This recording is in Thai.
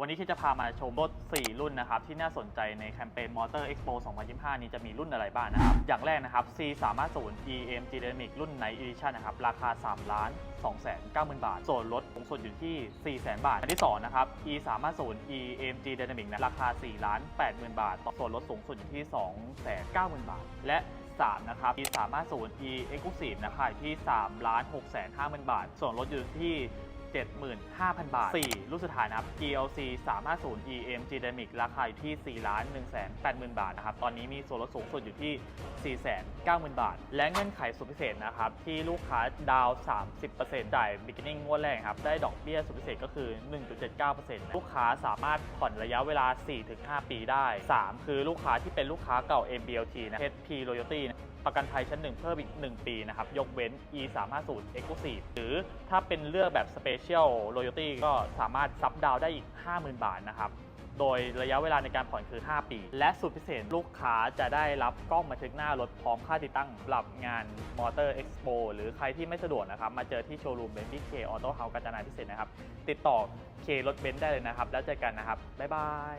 วันนี้ที่จะพามาชมรถ 4 รุ่นนะครับ ที่น่าสนใจในแคมเปญ Motor Expo 2025 นี้จะมีรุ่นอะไรบ้างนะครับ อย่างแรกนะครับ C 3 5 0 EMG Dynamic รุ่น Night Edition นะครับ ราคา 3 ล้าน 2 9 0 0 0 0 บาท ส่วนลดสูงสุดอยู่ที่ 4 0 0 0 0 0 บาท อันที่ 2 นะครับ E 3 5 0 EMG Dynamic นะราคา 4 ล้าน 8 0,000 บาท ส่วนลดสูงสุดอยู่ที่ 2 9 0 0 0 0 บาท และ3นะครับ E 3 5 0 E Exclusive นะครับที่3ล้าน6 5 0 0 0 บาท ส่วนลดอยู่ที่ 75,000 บาท 4 รุ่นสุดท้ายนะครับ GLC 350 EM G Dynamic ราคาอยู่ที่ 4 ล้าน1 8 0 0 0 0 บาทนะครับ ตอนนี้มีส่วนลดสูงสุดอยู่ที่ 490,000 บาท และเงื่อนไขสุดพิเศษนะครับ ที่ลูกค้าดาวน์30%จ่าย beginning งวดแรกครับ ได้ดอกเบี้ยสุดพิเศษก็คือ 1.79%ลูกค้าสามารถผ่อนระยะเวลา 4-5 ปีได้ 3 คือลูกค้าที่เป็นลูกค้าเก่า MBLT นะ HP Loyalty นะประกันภัยชั้นหนึ่งเพิ่มอีก 1 ปีนะครับ ยกเว้น e 3 5 0 exclusive หรือถ้าเป็นเลือกแบบ special loyalty ก็สามารถซับดาวได้อีก 50,000 บาทนะครับ โดยระยะเวลาในการผ่อนคือ 5 ปี และสุดพิเศษลูกค้าจะได้รับกล้องบันทึกหน้ารถพร้อมค่าติดตั้งสำหรับงานมอเตอร์ Expo หรือใครที่ไม่สะดวกนะครับ มาเจอที่โชว์รูมเบนซ์เคออโต้เฮาส์กาญจนาพิเศษนะครับ ติดต่อเครถเบนซ์ได้เลยนะครับ แล้วเจอกันนะครับ บ๊ายบาย